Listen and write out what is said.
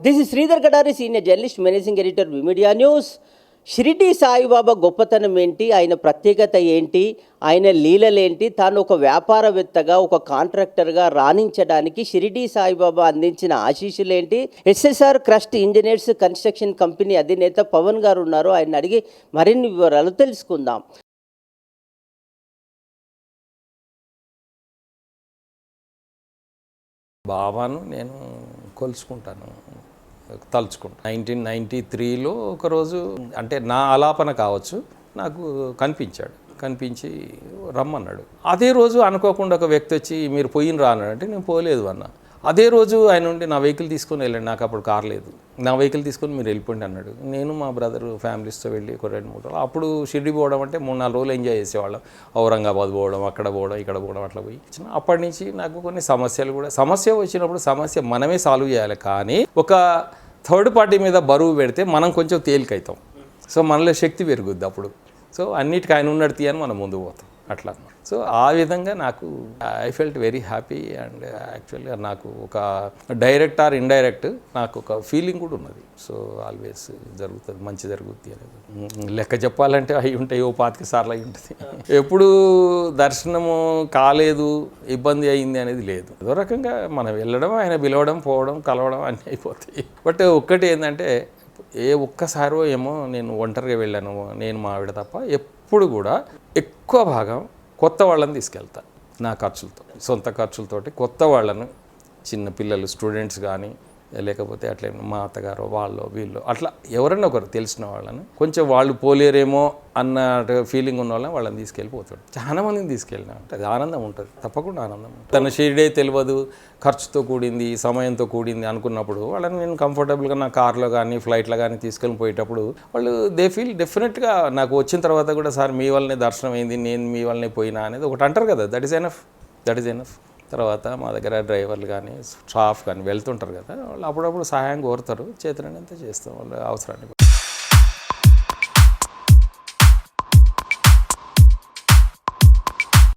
This is Sridhar Gadari senior journalist managing editor media news Shirdi Saibaba గొప్పతనం ఏంటి? ఆయన ప్రత్యేకత ఏంటి? ఆయన లీలలేంటి తాను ఒక వ్యాపారవేత్తగా ఒక కాంట్రాక్టర్గా రాణించడానికి షిరిడి సాయిబాబా అందించిన ఆశీస్సులేంటి S S R crust engineers construction company అధినేత పవన్ గారు ఉన్నారు. ఆయన అడిగి మరిన్ని వివరాలు తెలుసుకుందాం. బాబాను నేను కొలుసుకుంటాను. తలుచుకుంటా. నైన్టీన్ నైంటీ త్రీలో ఒకరోజు అంటే నా ఆలాపన కావచ్చు నాకు కనిపించాడు. కనిపించి రమ్మన్నాడు. అదే రోజు అనుకోకుండా ఒక వ్యక్తి వచ్చి మీరు పోయిన రా అన్నాడు. అంటే నేను పోలేదు అన్నా. అదే రోజు ఆయన ఉండి నా వెహికల్ తీసుకొని వెళ్ళండి నాకు అప్పుడు కార్ లేదు. నా వెహికల్ తీసుకొని మీరు వెళ్ళిపోండి అన్నాడు. నేను మా బ్రదర్ ఫ్యామిలీస్తో వెళ్ళి ఒక రెండు మూడు రోజులు అప్పుడు షిరిడి పోవడం అంటే మూడు నాలుగు రోజులు ఎంజాయ్ చేసేవాళ్ళం. ఔరంగాబాద్ పోవడం అక్కడ పోవడం ఇక్కడ పోవడం అట్లా పోయి చిన్న- అప్పటి నుంచి నాకు కొన్ని సమస్యలు కూడా సమస్య వచ్చినప్పుడు సమస్య మనమే సాల్వ్ చేయాలి. కానీ ఒక థర్డ్ పార్టీ మీద బరువు పెడితే మనం కొంచెం తేలికవుతాం సో మనలో శక్తి పెరుగుద్ది అప్పుడు. సో అన్నిటికీ ఆయన ఉన్నట్టు తీయని మనం ముందుకు పోతాం. అట్లా. సో ఆ విధంగా నాకు I felt very happy and యాక్చువల్గా నాకు ఒక డైరెక్ట్ ఆర్ ఇండైరెక్ట్ నాకు ఒక ఫీలింగ్ కూడా ఉన్నది. సో ఆల్వేస్ జరుగుతుంది మంచి జరుగుద్ది అనేది. లెక్క చెప్పాలంటే అవి ఉంటాయి ఓ పాతిక సార్లు అయి ఉంటుంది. ఎప్పుడు దర్శనము కాలేదు ఇబ్బంది అయింది అనేది లేదు. ఏదో రకంగా మనం వెళ్ళడం ఆయన పిలవడం పోవడం కలవడం అన్నీ అయిపోతాయి. బట్ ఒక్కటి ఏంటంటే ఏ ఒక్కసారో ఏమో నేను ఒంటరిగా వెళ్ళాను నేను మా ఆవిడ తప్ప ఎప్పుడు కూడా ఎక్కువ భాగం కొత్త వాళ్ళని తీసుకెళ్తా నా ఖర్చులతో సొంత ఖర్చులతోటి కొత్త వాళ్ళను చిన్న పిల్లలు స్టూడెంట్స్ కానీ లేకపోతే అట్లే మా అత్తగారు వాళ్ళు వీళ్ళు అట్లా ఎవరైనా ఒకరు తెలిసిన వాళ్ళని కొంచెం వాళ్ళు పోలేరేమో అన్న ఫీలింగ్ ఉన్న వాళ్ళని వాళ్ళని తీసుకెళ్ళిపోతాడు. చాలా మందిని తీసుకెళ్ళినా అది ఆనందం ఉంటుంది తప్పకుండా ఆనందం ఉంటుంది. తన షిరిడే తెలియదు ఖర్చుతో కూడింది సమయంతో కూడింది అనుకున్నప్పుడు వాళ్ళని నేను కంఫర్టబుల్గా నా కార్లో కానీ ఫ్లైట్లో కానీ తీసుకెళ్ళి పోయేటప్పుడు వాళ్ళు దే ఫీల్ డెఫినెట్గా నాకు వచ్చిన తర్వాత కూడా సార్ మీ వల్లనే దర్శనం అయింది నేను మీ వల్లనే పోయినా అనేది ఒకటి అంటారు కదా that is enough that is enough తర్వాత మా దగ్గర డ్రైవర్లు కానీ స్టాఫ్ కానీ వెళ్తుంటారు కదా వాళ్ళు అప్పుడప్పుడు సహాయం కోరుతారు. చేతులనంతా చేస్తాం వాళ్ళు అవసరాన్ని